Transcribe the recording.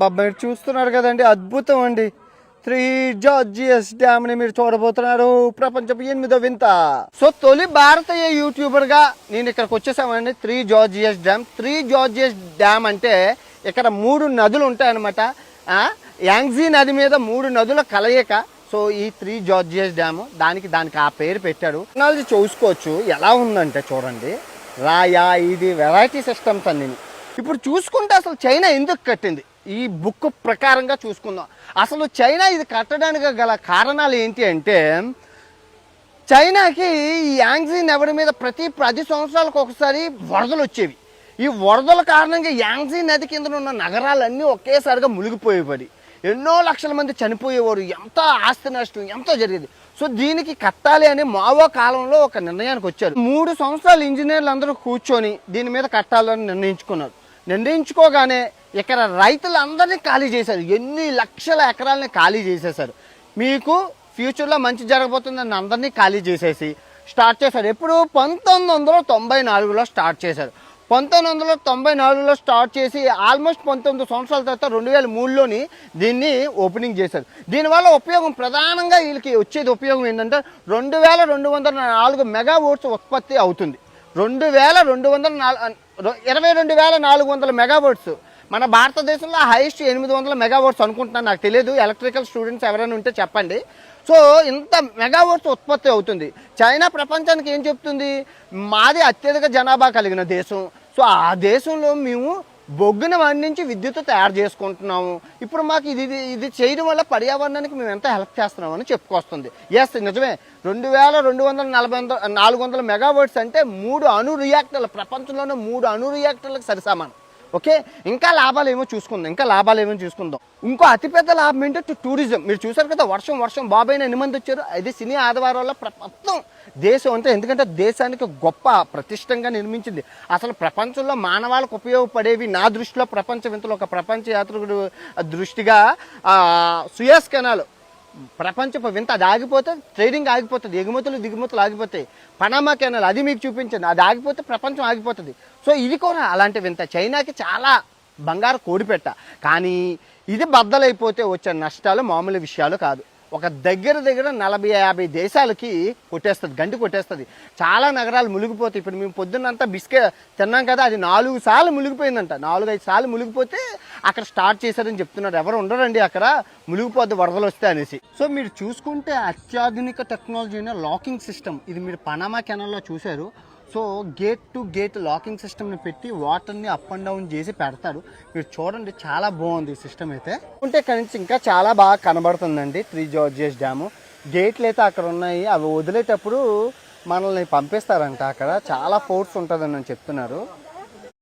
బాబా మీరు చూస్తున్నారు కదండి అద్భుతం అండి. త్రీ జార్జియస్ డ్యామ్ని మీరు చూడబోతున్నారు. ప్రపంచం ఎనిమిదో వింత. సో తొలి భారతీయ యూట్యూబర్గా నేను ఇక్కడికి వచ్చేసామండి. Three gorges dam. Three gorges dam అంటే ఇక్కడ మూడు నదులు ఉంటాయన్నమాట. యాంగ్జీ నది మీద మూడు నదుల కలయిక. సో ఈ త్రీ జార్జియస్ డ్యామ్ దానికి దానికి ఆ పేరు పెట్టాడు. టెక్నాలజీ చూసుకోవచ్చు. ఎలా ఉందంటే చూడండి. రాయా ఇది వెరైటీ సిస్టమ్స్ అన్ని ఇప్పుడు చూసుకుంటే అసలు చైనా ఎందుకు కట్టింది? ఈ బుక్ ప్రకారంగా చూసుకుందాం. అసలు చైనా ఇది కట్టడానికి గల కారణాలు ఏంటి అంటే చైనాకి ఈ యాంగ్జీ నది మీద ప్రతి పది సంవత్సరాలకు ఒకసారి వరదలు వచ్చేవి. ఈ వరదల కారణంగా యాంగ్జీ నది కింద ఉన్న నగరాలన్నీ ఒకేసారిగా మునిగిపోయేవి ఎన్నో లక్షల మంది చనిపోయేవారు. ఎంత ఆస్తి నష్టం ఎంతో జరిగేది. సో దీనికి కట్టాలి అని మావో కాలంలో ఒక నిర్ణయానికి వచ్చారు. మూడు సంవత్సరాలు ఇంజనీర్లు అందరూ కూర్చొని దీని మీద కట్టాలని నిర్ణయించుకున్నారు. నిర్ణయించుకోగానే ఇక్కడ రైతులందరినీ ఖాళీ చేశారు. ఎన్ని లక్షల ఎకరాలని ఖాళీ చేసేశారు. మీకు ఫ్యూచర్లో మంచి జరగబోతుందని అందరినీ ఖాళీ చేసేసి స్టార్ట్ చేశారు. ఎప్పుడు పంతొమ్మిది వందల తొంభై నాలుగులో స్టార్ట్ చేశారు. పంతొమ్మిది వందల తొంభై నాలుగులో స్టార్ట్ చేసి ఆల్మోస్ట్ పంతొమ్మిది సంవత్సరాల తర్వాత రెండు వేల మూడులోని దీన్ని ఓపెనింగ్ చేశారు. దీనివల్ల ఉపయోగం ప్రధానంగా వీళ్ళకి వచ్చేది ఉపయోగం ఏంటంటే రెండు వేల రెండు వందల నాలుగు మెగా ఓట్స్ ఉత్పత్తి అవుతుంది. రెండు వేల రెండు వందల నాలుగు ఇరవై రెండు వేల నాలుగు వందల మెగావాట్స్ మన భారతదేశంలో హైయెస్ట్ ఎనిమిది వందల మెగావాట్స్ అనుకుంటున్నాను నాకు తెలియదు ఎలక్ట్రికల్ స్టూడెంట్స్ ఎవరైనా ఉంటే చెప్పండి. సో ఇంత మెగావాట్స్ ఉత్పత్తి అవుతుంది. చైనా ప్రపంచానికి ఏం చెప్తుంది? మాది అత్యధిక జనాభా కలిగిన దేశం. సో ఆ దేశంలో మేము బొగ్గున వండించి విద్యుత్ తయారు చేసుకుంటున్నాము. ఇప్పుడు మాకు ఇది ఇది- చేయడం వల్ల పర్యావరణానికి మేము ఎంత హెల్ప్ చేస్తున్నామని చెప్పుకొస్తుంది. ఎస్ నిజమే. రెండు వేల రెండు వందల నలభై వందల నాలుగు వందల మెగావాట్స్ అంటే మూడు అణు రియాక్టర్లు ప్రపంచంలోనే మూడు అణు రియాక్టర్లకు సరిసమానం. ఓకే? ఇంకా లాభాలు ఏమో చూసుకుందాం. ఇంకా లాభాలు ఏమో చూసుకుందాం. ఇంకో అతిపెద్ద లాభం ఏంటంటే టూరిజం. మీరు చూసారు కదా వర్షం వర్షం బాబాయ్ ఎన్ని మంది వచ్చారు. అది సినీ ఆదివారాల్లో ప్ర- మొత్తం దేశం అంతా. ఎందుకంటే దేశానికి గొప్ప ప్రతిష్టంగా నిర్మించింది. అసలు ప్రపంచంలో మానవాళికి ఉపయోగపడేవి నా దృష్టిలో ప్రపంచ. వింతలు ఒక ప్రపంచ యాత్రికుడు దృష్టిగా సుయాస్ సుయస్ కెనాల్. ప్రపంచ వింత. అది ఆగిపోతే ట్రేడింగ్ ఆగిపోతుంది. ఎగుమతులు దిగుమతులు ఆగిపోతాయి. Panama canal. అది మీకు చూపించండి. అది ఆగిపోతే ప్రపంచం ఆగిపోతుంది. సో ఇది కూడా అలాంటి వింత. చైనాకి చాలా బంగారు కోడిపెట్ట. కానీ ఇది బద్దలైపోతే వచ్చే నష్టాలు మామూలు విషయాలు కాదు. ఒక దగ్గర దగ్గర నలభై యాభై దేశాలకి కొట్టేస్తుంది గంటి కొట్టేస్తుంది. చాలా నగరాలు మునిగిపోతాయి. ఇప్పుడు మేము పొద్దున్నంతా బిస్కెట్ తిన్నాం కదా అది నాలుగు సార్లు మునిగిపోయిందంట. నాలుగు ఐదు సార్లు మునిగిపోతే అక్కడ స్టార్ట్ చేశారని చెప్తున్నారు. ఎవరు ఉండరండి అక్కడ మునిగిపోద్ది వరదలు వస్తే అనేసి. సో మీరు చూసుకుంటే అత్యాధునిక టెక్నాలజీ అయిన లాకింగ్ సిస్టమ్ ఇది మీరు పనామా కెనాల్లో చూశారు. So gate to gate locking సిస్టమ్ని పెట్టి వాటర్ని అప్ అండ్ డౌన్ చేసి పెడతారు మీరు చూడండి చాలా బాగుంది ఈ సిస్టమ్ అయితే. ఉంటే ఇక్కడ నుంచి ఇంకా చాలా బాగా కనబడుతుందండి త్రీ జార్జియస్ డ్యాము. గేట్లు అయితే అక్కడ ఉన్నాయి. అవి వదిలేటప్పుడు మనల్ని పంపిస్తారంట అక్కడ. చాలా ఫోర్స్ ఉంటుందని చెప్తున్నారు.